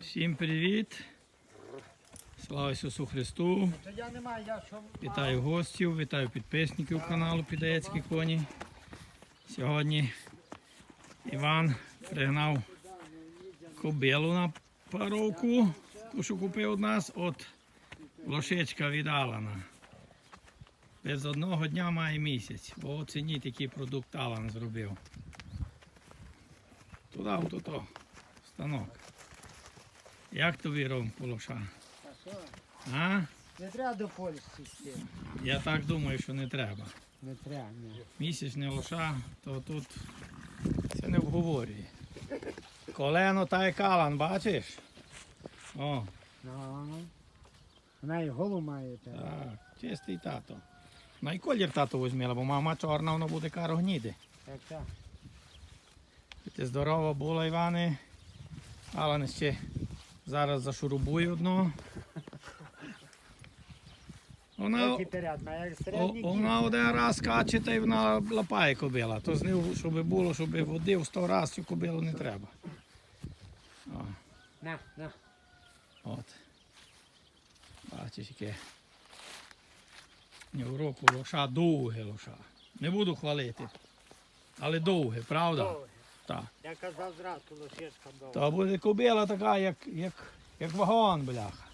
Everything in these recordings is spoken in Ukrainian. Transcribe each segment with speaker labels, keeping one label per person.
Speaker 1: Всім привіт! Слава Ісусу Христу! Вітаю гостів, вітаю підписників каналу Підаєцькі коні. Сьогодні Іван пригнав кобилу на паровку, ту, що купив у нас от лошечка від Алана. Без одного дня має місяць, бо оцініть, який продукт Алан зробив. Туди, то, станок. Як тобі Ром полоша?
Speaker 2: А? Не треба до Польщі йти.
Speaker 1: Я так думаю, що не треба.
Speaker 2: Не треба, ні.
Speaker 1: Місячне лоша, то тут це не обговорює. Колено та й калан, бачиш? О,
Speaker 2: Ну, вона і голову має. та.
Speaker 1: так, чистий тато. Ну і колір тато візьміла, бо мама чорна, воно буде каро гніди.
Speaker 2: Так, так.
Speaker 1: Ти здорова була, Іване. Алан ще зараз зашурубує одного. Вона, О, вона один раз скаче та й вона лапає кобила. То з ним, щоб було, щоб водив сто раз цю кобилу не треба. О,
Speaker 2: На, на.
Speaker 1: от. Бачиш, яке. В року лоша, довге лоша. Не буду хвалити. Але довге, правда?
Speaker 2: Довге.
Speaker 1: Так.
Speaker 2: Я казав зразу, лошечка довга.
Speaker 1: То буде кобила така, як, як, як вагон, бляха.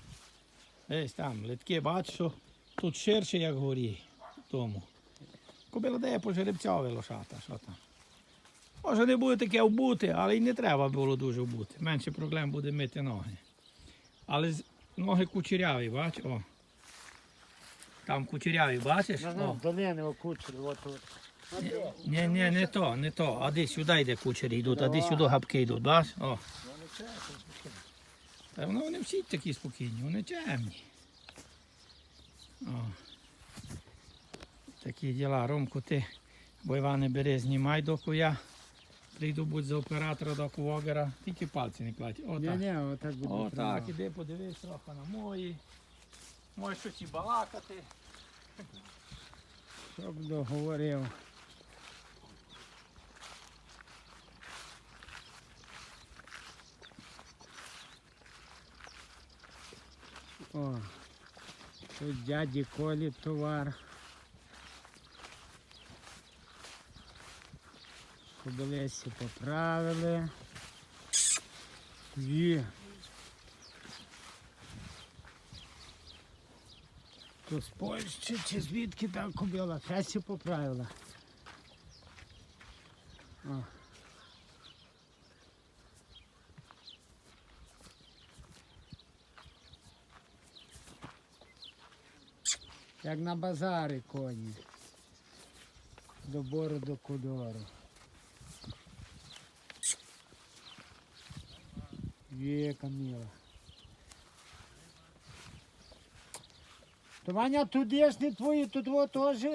Speaker 1: Десь там, литки, бачиш, що тут ширше, як горі. Тому. Кобила дає по жеребцьові лошата, що там. Може не буде таке вбути, але й не треба було дуже вбути. Менше проблем буде мити ноги. Але з- ноги кучеряві, бач, о. Там кучеряві, бачиш?
Speaker 2: Ну,
Speaker 1: О.
Speaker 2: ну, долини окучили, от тут.
Speaker 1: Ні, ні, не то, не то. А де сюди йде кучері йдуть, а де сюди габки йдуть, бач? О. Та воно вони всі такі спокійні, вони чемні. О. Такі діла. Ромку, ти бо Іване бери, знімай, доки я прийду будь за оператора до Вогера. Тільки пальці не кладь. О,
Speaker 2: Ні,
Speaker 1: так.
Speaker 2: ні, отак буде.
Speaker 1: О, так, іди подивись трохи на мої. Можеш щось і балакати.
Speaker 2: Щоб договорив. О, тут дяді Колі товар. Кобилесі поправили. Є. То з Польщі чи звідки там кобила? Хесі поправила. О. Як на базарі коні. До бору до кудору. Є Каміла. То Ваня, не твої, тут во теж.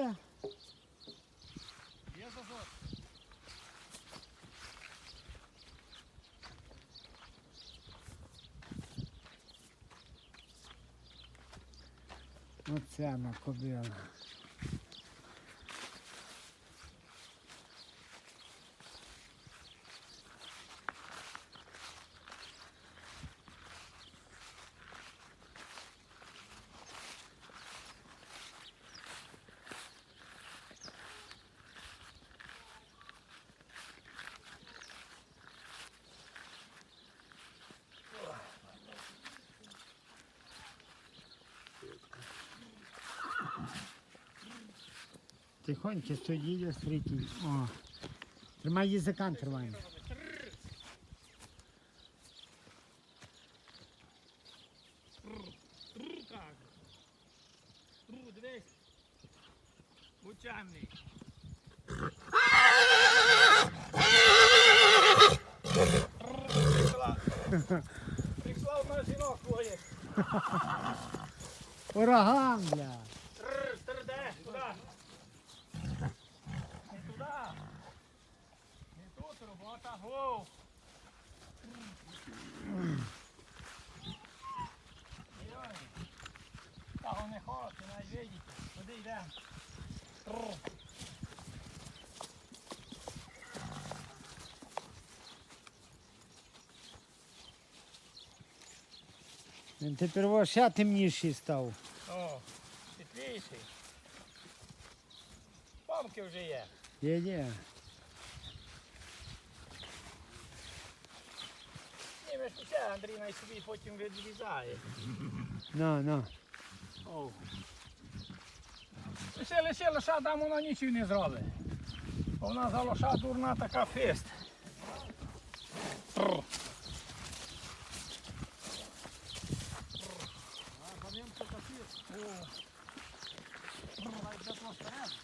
Speaker 2: Оце на кобила. Тихонько стоїть, світить. О. Тримай язикан, тримай.
Speaker 1: Будь Прийшла на жінок твоїх.
Speaker 2: Ураган, бля.
Speaker 1: Тррр, тррр, де? Куди? Не туди. Не тут робота, гоу. Йой. Та не хоче, навіть видите. Куди йдемо?
Speaker 2: Він тепер ще темніший став.
Speaker 1: О, світліший. Помки вже є.
Speaker 2: Є, є.
Speaker 1: Ні, ми все, Андрій собі потім відрізає.
Speaker 2: На, на.
Speaker 1: О. Лише, лише лоша там вона нічого не зробить. Вона за лоша дурна така фест.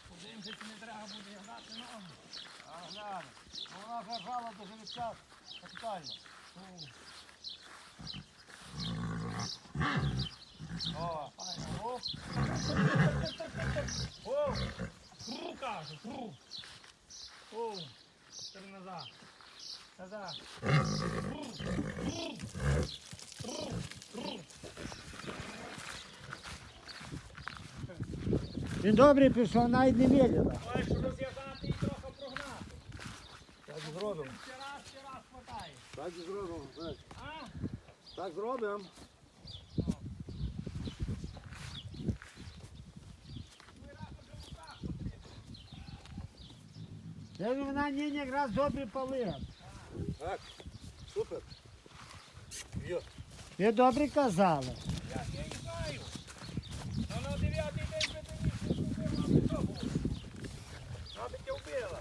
Speaker 1: Подивимося, чи не треба буде гнати ногу.
Speaker 2: А, гляне. Вона зажала до жеребця капітально. О, файно. О,
Speaker 1: О, кру кажу, кру. О, тепер назад. Назад.
Speaker 2: Він добре пішов, навіть не вірила.
Speaker 1: Маєш розв'язати і трохи прогнати.
Speaker 3: Так зробимо.
Speaker 1: Ще
Speaker 3: Так і зробимо. Так,
Speaker 1: А?
Speaker 3: так зробимо.
Speaker 2: Це ж вона ні якраз добре палила.
Speaker 3: Так. Супер. Йо.
Speaker 2: Ви добре казали.
Speaker 1: Я, я і знаю. А на дев'ятий день би ти ніж не було. Вона би тебе вбила.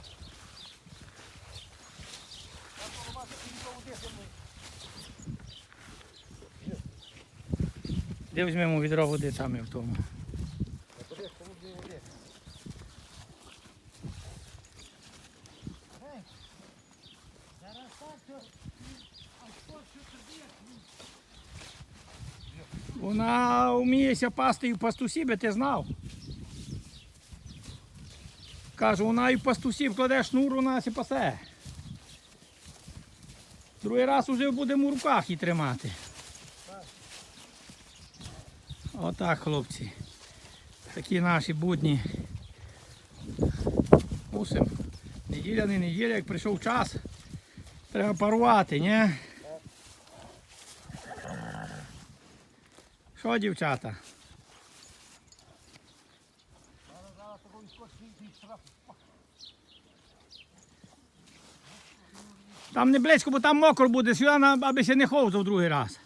Speaker 1: Де візьмемо відро води там і в тому. Вона вміється пасти і в пастусі, би ти знав. Кажу, вона і в пастусі вкладе шнур, вона сі пасе. Другий раз уже будемо в руках її тримати. Отак, хлопці. Такі наші будні. Мусим. Неділя не неділя, як прийшов час, треба парувати, ні? Що, дівчата? Там не близько, бо там мокро буде, сюди, аби ще не ховзав другий раз.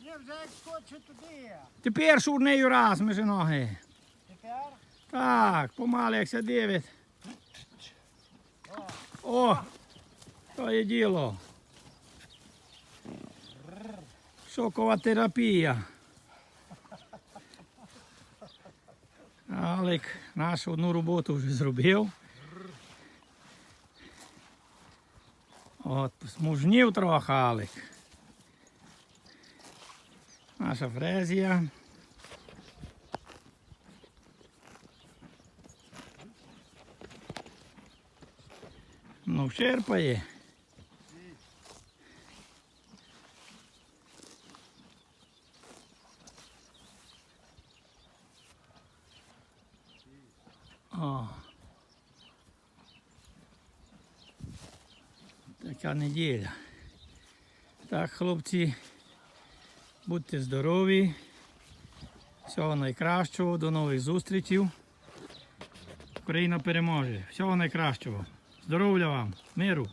Speaker 2: Я вже як скочу туди.
Speaker 1: Тепер шурнею раз, межі ноги.
Speaker 2: Тепер?
Speaker 1: Так, помало як ся дивить. О! То є діло. Шокова терапія. Алик нашу одну роботу вже зробив. От, смужнів трохи Алик. Наша фрезія. Ну, черпає. О. Така неділя. Так, хлопці, будьте здорові. Всього найкращого, до нових зустрічів. Україна переможе. Всього найкращого. Здоров'я вам, миру.